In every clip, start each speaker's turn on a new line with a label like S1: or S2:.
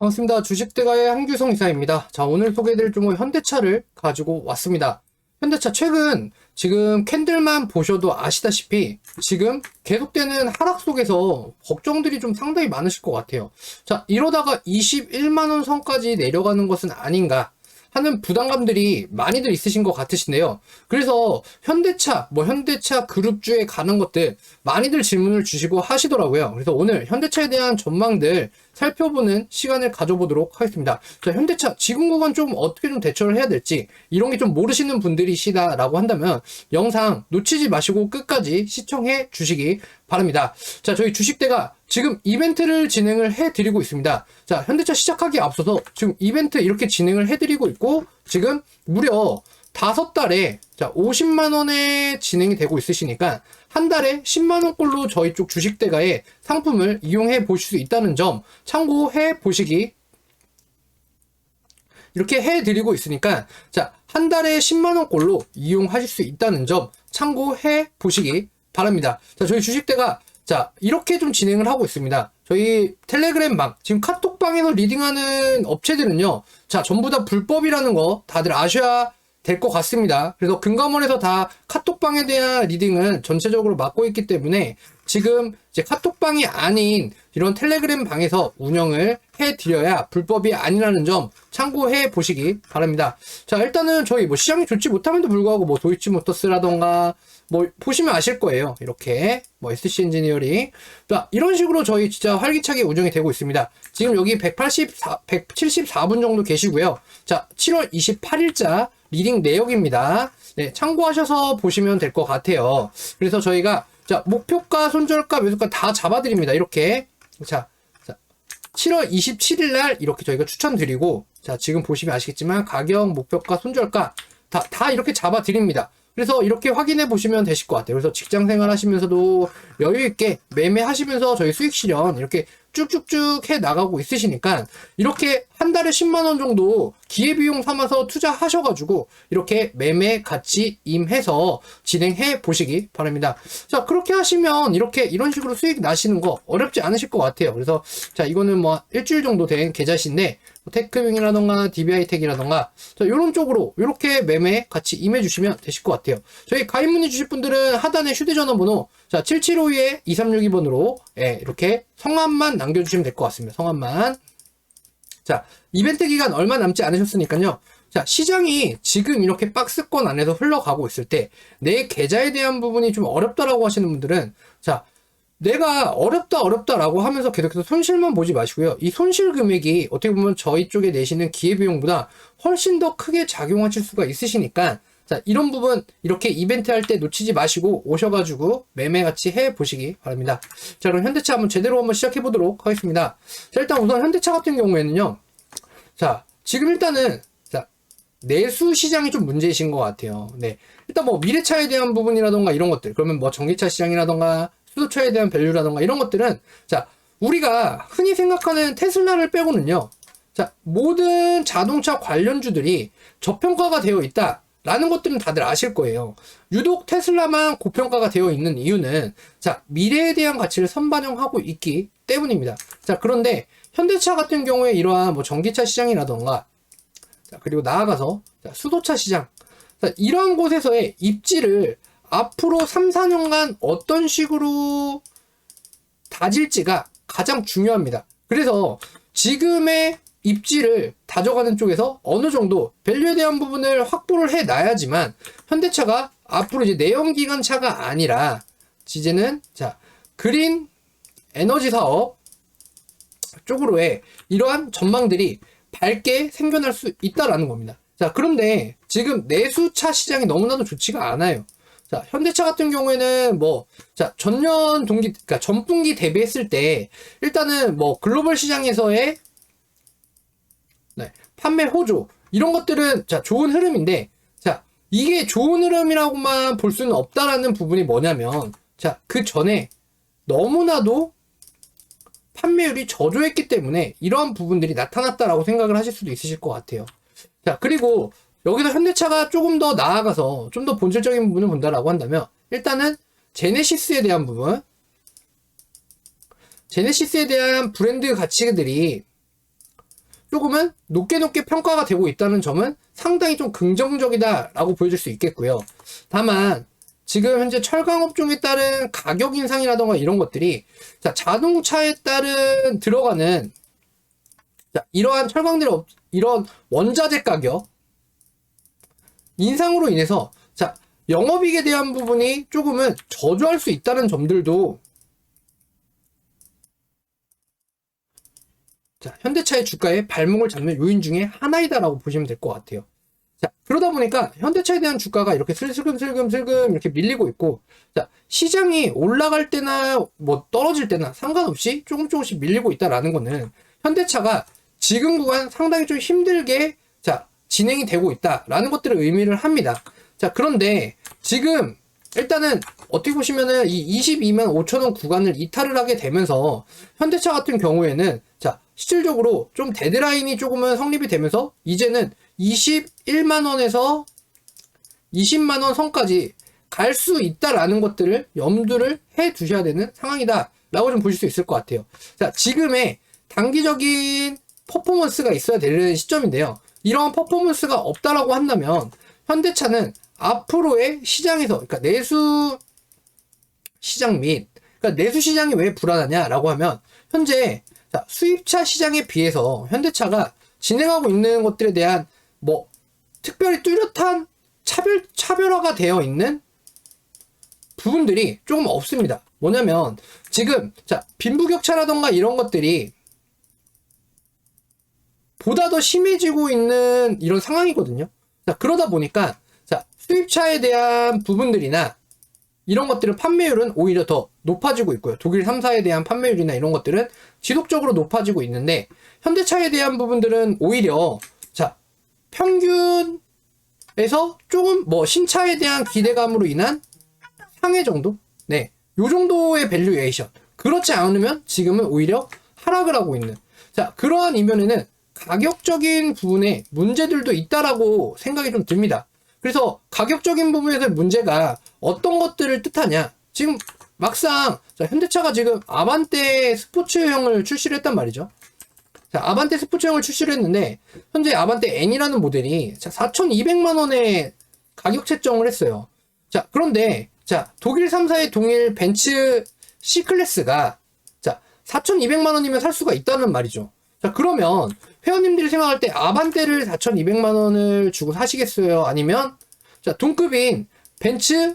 S1: 반갑습니다. 주식대가의 한규성 이사입니다. 자, 오늘 소개해드릴 종목 현대차를 가지고 왔습니다. 현대차 최근 지금 캔들만 보셔도 아시다시피 지금 계속되는 하락 속에서 걱정들이 좀 상당히 많으실 것 같아요. 자, 이러다가 21만원 선까지 내려가는 것은 아닌가 하는 부담감들이 많이들 있으신 것 같으신데요. 그래서 현대차, 뭐 현대차 그룹주에 가는 것들 많이들 질문을 주시고 하시더라고요. 그래서 오늘 현대차에 대한 전망들 살펴보는 시간을 가져보도록 하겠습니다. 자, 현대차 지금 구간 좀 어떻게 좀 대처를 해야 될지 이런 게 좀 모르시는 분들이시다라고 한다면 영상 놓치지 마시고 끝까지 시청해 주시기 바랍니다. 자, 저희 주식대가 지금 이벤트를 진행을 해드리고 있습니다. 자, 현대차 시작하기에 앞서서 지금 이벤트 이렇게 진행을 해드리고 있고 지금 무려 다섯 달에 자 50만 원에 진행이 되고 있으시니까 한 달에 10만 원꼴로 저희 쪽 주식대가의 상품을 이용해 보실 수 있다는 점 참고해 보시기 이렇게 해드리고 있으니까 자 한 달에 10만 원꼴로 이용하실 수 있다는 점 참고해 보시기 바랍니다. 자 저희 주식대가 자 이렇게 좀 진행을 하고 있습니다. 저희 텔레그램 방 지금 카톡방에서 리딩하는 업체들은요 자 전부 다 불법이라는 거 다들 아셔야 될 것 같습니다. 그래서 금감원에서 다 카톡방에 대한 리딩은 전체적으로 맡고 있기 때문에 지금 이제 카톡방이 아닌 이런 텔레그램 방에서 운영을 해드려야 불법이 아니라는 점 참고해 보시기 바랍니다. 자, 일단은 저희 뭐 시장이 좋지 못함에도 불구하고 뭐 도이치모터스라던가 뭐 보시면 아실 거예요. 이렇게 뭐 SC 엔지니어링 자, 이런 식으로 저희 진짜 활기차게 운영이 되고 있습니다. 지금 여기 184, 174분 정도 계시고요. 자, 7월 28일자 리딩 내역입니다. 네, 참고하셔서 보시면 될 것 같아요. 그래서 저희가 자, 목표가, 손절가, 매수가 다 잡아드립니다. 이렇게. 자, 자 7월 27일 날 이렇게 저희가 추천드리고, 자, 지금 보시면 아시겠지만, 가격, 목표가, 손절가 다, 다 이렇게 잡아드립니다. 그래서 이렇게 확인해 보시면 되실 것 같아요. 그래서 직장 생활 하시면서도 여유 있게 매매하시면서 저희 수익 실현 이렇게 쭉쭉쭉 해 나가고 있으시니까 이렇게 한 달에 10만 원 정도 기회비용 삼아서 투자하셔가지고 이렇게 매매 같이 임해서 진행해 보시기 바랍니다. 자 그렇게 하시면 이렇게 이런 식으로 수익 나시는 거 어렵지 않으실 것 같아요. 그래서 자 이거는 뭐 일주일 정도 된 계좌신데 테크윙이라던가 DBI텍이라던가 자 이런 쪽으로 이렇게 매매 같이 임해 주시면 되실 것 같아요. 저희 가입 문의 주실 분들은 하단에 휴대전화 번호 자 7752에 2362번으로 예, 이렇게 성함만 남겨 주시면 될 것 같습니다. 성함만 자 이벤트 기간 얼마 남지 않으셨으니까요. 자, 시장이 지금 이렇게 박스권 안에서 흘러가고 있을 때, 내 계좌에 대한 부분이 좀 어렵다라고 하시는 분들은, 자, 내가 어렵다, 어렵다라고 하면서 계속해서 손실만 보지 마시고요. 이 손실 금액이 어떻게 보면 저희 쪽에 내시는 기회비용보다 훨씬 더 크게 작용하실 수가 있으시니까, 자, 이런 부분 이렇게 이벤트 할 때 놓치지 마시고 오셔가지고 매매같이 해 보시기 바랍니다. 자, 그럼 현대차 한번 제대로 한번 시작해 보도록 하겠습니다. 자, 일단 우선 현대차 같은 경우에는요. 자, 지금 일단은 자, 내수 시장이 좀 문제이신 것 같아요. 네. 일단 뭐 미래차에 대한 부분이라던가 이런 것들, 그러면 뭐 전기차 시장이라던가 수소차에 대한 밸류라던가 이런 것들은 자, 우리가 흔히 생각하는 테슬라를 빼고는요. 자, 모든 자동차 관련주들이 저평가가 되어 있다. 라는 것들은 다들 아실 거예요. 유독 테슬라만 고평가가 되어 있는 이유는 자, 미래에 대한 가치를 선반영하고 있기 때문입니다. 자, 그런데 현대차 같은 경우에 이러한 뭐 전기차 시장이라던가 자, 그리고 나아가서 자, 수도차 시장 자, 이러한 곳에서의 입지를 앞으로 3, 4년간 어떤 식으로 다질지가 가장 중요합니다. 그래서 지금의 입지를 다져가는 쪽에서 어느 정도 밸류에 대한 부분을 확보를 해 놔야지만 현대차가 앞으로 이제 내연기관 차가 아니라 이제는 자 그린 에너지 사업 쪽으로의 이러한 전망들이 밝게 생겨날 수 있다라는 겁니다. 자 그런데 지금 내수차 시장이 너무나도 좋지가 않아요. 자, 현대차 같은 경우에는 뭐, 자, 전년 동기, 그러니까 전분기 대비했을 때, 일단은 뭐, 글로벌 시장에서의, 네, 판매 호조, 이런 것들은, 자, 좋은 흐름인데, 자, 이게 좋은 흐름이라고만 볼 수는 없다라는 부분이 뭐냐면, 자, 그 전에 너무나도 판매율이 저조했기 때문에 이러한 부분들이 나타났다라고 생각을 하실 수도 있으실 것 같아요. 자, 그리고 여기서 현대차가 조금 더 나아가서 좀 더 본질적인 부분을 본다라고 한다면 일단은 제네시스에 대한 부분 제네시스에 대한 브랜드 가치들이 조금은 높게 높게 평가가 되고 있다는 점은 상당히 좀 긍정적이다라고 보여줄 수 있겠고요. 다만 지금 현재 철강 업종에 따른 가격 인상이라던가 이런 것들이 자, 자동차에 따른 들어가는 자, 이러한 철강들 업- 이런 원자재 가격 인상으로 인해서 자, 영업이익에 대한 부분이 조금은 저조할 수 있다는 점들도 자, 현대차의 주가에 발목을 잡는 요인 중에 하나이다라고 보시면 될 것 같아요. 자, 그러다 보니까 현대차에 대한 주가가 이렇게 슬금슬금슬금 이렇게 밀리고 있고, 자, 시장이 올라갈 때나 뭐 떨어질 때나 상관없이 조금 조금씩 밀리고 있다라는 거는 현대차가 지금 구간 상당히 좀 힘들게 자, 진행이 되고 있다라는 것들을 의미를 합니다. 자, 그런데 지금 일단은 어떻게 보시면은 이 22만 5천 원 구간을 이탈을 하게 되면서 현대차 같은 경우에는 자 실질적으로 좀 데드라인이 조금은 성립이 되면서 이제는 21만 원에서 20만 원 선까지 갈 수 있다라는 것들을 염두를 해 두셔야 되는 상황이다 라고 좀 보실 수 있을 것 같아요. 자 지금의 단기적인 퍼포먼스가 있어야 되는 시점인데요. 이런 퍼포먼스가 없다라고 한다면 현대차는 앞으로의 시장에서 그러니까 내수 시장 및 그러니까 내수 시장이 왜 불안하냐라고 하면 현재 자, 수입차 시장에 비해서 현대차가 진행하고 있는 것들에 대한 뭐 특별히 뚜렷한 차별 차별화가 되어 있는 부분들이 조금 없습니다. 뭐냐면 지금 자 빈부격차라던가 이런 것들이 보다 더 심해지고 있는 이런 상황이거든요. 자 그러다 보니까 자 수입차에 대한 부분들이나 이런 것들은 판매율은 오히려 더 높아지고 있고요. 독일 3사에 대한 판매율이나 이런 것들은 지속적으로 높아지고 있는데 현대차에 대한 부분들은 오히려 자 평균에서 조금 뭐 신차에 대한 기대감으로 인한 상해 정도? 네. 요 정도의 밸류에이션. 그렇지 않으면 지금은 오히려 하락을 하고 있는. 자, 그러한 이면에는 가격적인 부분에 문제들도 있다라고 생각이 좀 듭니다. 그래서 가격적인 부분에서 문제가 어떤 것들을 뜻하냐? 지금 막상 자, 현대차가 지금 아반떼 스포츠형을 출시를 했단 말이죠. 자, 아반떼 스포츠형을 출시를 했는데 현재 아반떼 N이라는 모델이 자, 4,200만 원에 가격 책정을 했어요. 자, 그런데 자, 독일 3사의 동일 벤츠 C 클래스가 자, 4,200만 원이면 살 수가 있다는 말이죠. 자, 그러면 회원님들이 생각할 때 아반떼를 4,200만 원을 주고 사시겠어요? 아니면 자, 동급인 벤츠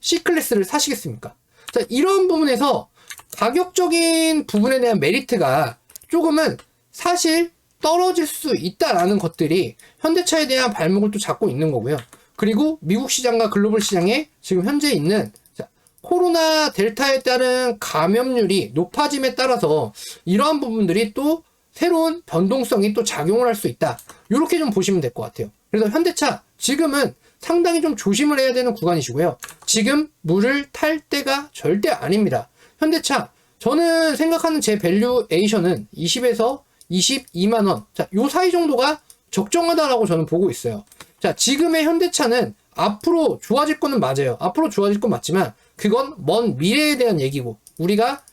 S1: C 클래스를 사시겠습니까? 자, 이런 부분에서 가격적인 부분에 대한 메리트가 조금은 사실 떨어질 수 있다라는 것들이 현대차에 대한 발목을 또 잡고 있는 거고요. 그리고 미국 시장과 글로벌 시장에 지금 현재 있는 자, 코로나 델타에 따른 감염률이 높아짐에 따라서 이러한 부분들이 또 새로운 변동성이 또 작용을 할 수 있다. 이렇게 좀 보시면 될 것 같아요. 그래서 현대차 지금은 상당히 좀 조심을 해야 되는 구간이시고요. 지금 물을 탈 때가 절대 아닙니다. 현대차 저는 생각하는 제 밸류에이션은 20에서 22만 원. 자, 요 사이 정도가 적정하다라고 저는 보고 있어요. 자, 지금의 현대차는 앞으로 좋아질 거는 맞아요. 앞으로 좋아질 건 맞지만 그건 먼 미래에 대한 얘기고 우리가 자,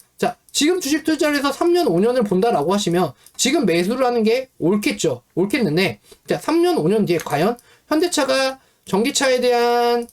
S1: 지금 주식 투자를 해서 3년, 5년을 본다라고 하시면 지금 매수를 하는 게 옳겠죠. 옳겠는데 자, 3년, 5년 뒤에 과연 현대차가 전기차에 대한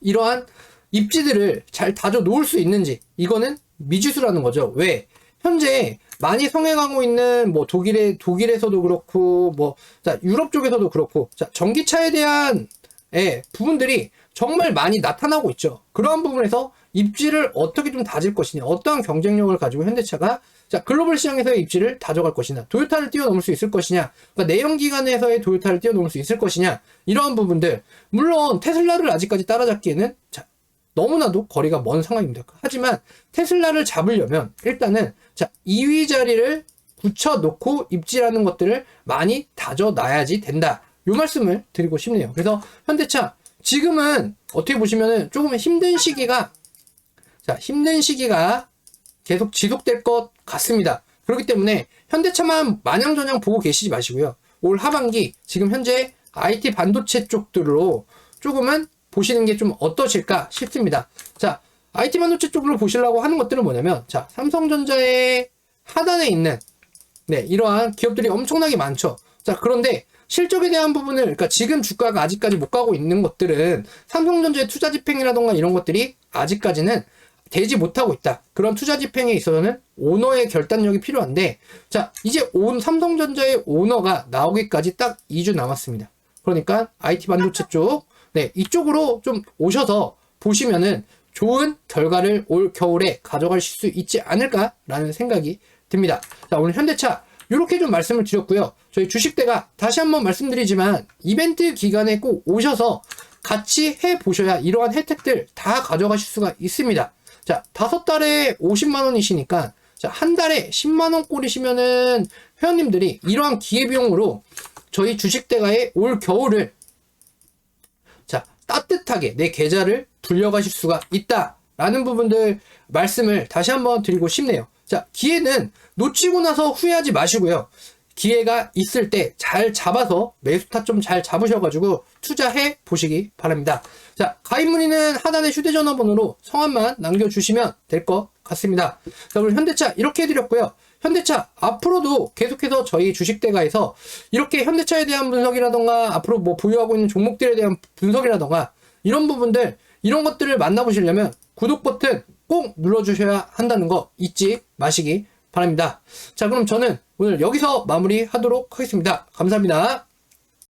S1: 이러한 입지들을 잘 다져 놓을 수 있는지 이거는 미지수라는 거죠. 왜? 현재 많이 성행하고 있는 뭐 독일의 독일에서도 그렇고 뭐 자, 유럽 쪽에서도 그렇고 자, 전기차에 대한 예, 부분들이 정말 많이 나타나고 있죠. 그러한 부분에서 입지를 어떻게 좀 다질 것이냐, 어떠한 경쟁력을 가지고 현대차가 자 글로벌 시장에서의 입지를 다져갈 것이냐, 도요타를 뛰어넘을 수 있을 것이냐, 그러니까 내연 기관에서의 도요타를 뛰어넘을 수 있을 것이냐, 이러한 부분들 물론 테슬라를 아직까지 따라잡기에는 자 너무나도 거리가 먼 상황입니다. 하지만 테슬라를 잡으려면 일단은 자 2위 자리를 붙여놓고 입지라는 것들을 많이 다져놔야지 된다. 요 말씀을 드리고 싶네요. 그래서 현대차 지금은 어떻게 보시면은 조금 힘든 시기가 자 힘든 시기가 계속 지속될 것 같습니다. 그렇기 때문에 현대차만 마냥저냥 보고 계시지 마시고요. 올 하반기 지금 현재 IT 반도체 쪽들로 조금은 보시는 게 좀 어떠실까 싶습니다. 자, IT 반도체 쪽으로 보시려고 하는 것들은 뭐냐면, 자, 삼성전자의 하단에 있는, 네, 이러한 기업들이 엄청나게 많죠. 자, 그런데 실적에 대한 부분을, 그러니까 지금 주가가 아직까지 못 가고 있는 것들은 삼성전자의 투자 집행이라던가 이런 것들이 아직까지는 되지 못하고 있다. 그런 투자 집행에 있어서는 오너의 결단력이 필요한데, 자, 이제 온 삼성전자의 오너가 나오기까지 딱 2주 남았습니다. 그러니까 IT 반도체 쪽, 네, 이쪽으로 좀 오셔서 보시면은 좋은 결과를 올 겨울에 가져가실 수 있지 않을까라는 생각이 듭니다. 자, 오늘 현대차 이렇게 좀 말씀을 드렸고요. 저희 주식대가 다시 한번 말씀드리지만 이벤트 기간에 꼭 오셔서 같이 해 보셔야 이러한 혜택들 다 가져가실 수가 있습니다. 자, 다섯 달에 50만 원이시니까 자, 한 달에 10만 원 꼴이시면은 회원님들이 이러한 기회 비용으로 저희 주식 대가의 올 겨울을 자, 따뜻하게 내 계좌를 불려가실 수가 있다라는 부분들 말씀을 다시 한번 드리고 싶네요. 자, 기회는 놓치고 나서 후회하지 마시고요. 기회가 있을 때 잘 잡아서 매수 타점 잘 잡으셔가지고 투자해 보시기 바랍니다. 자, 가입 문의는 하단의 휴대전화 번호로 성함만 남겨주시면 될 것 같습니다. 자, 오늘 현대차 이렇게 해드렸고요. 현대차 앞으로도 계속해서 저희 주식대가에서 이렇게 현대차에 대한 분석이라던가 앞으로 뭐 보유하고 있는 종목들에 대한 분석이라던가 이런 부분들 이런 것들을 만나보시려면 구독 버튼 꼭 눌러주셔야 한다는 거 잊지 마시기 바랍니다. 자 그럼 저는 오늘 여기서 마무리 하도록 하겠습니다. 감사합니다.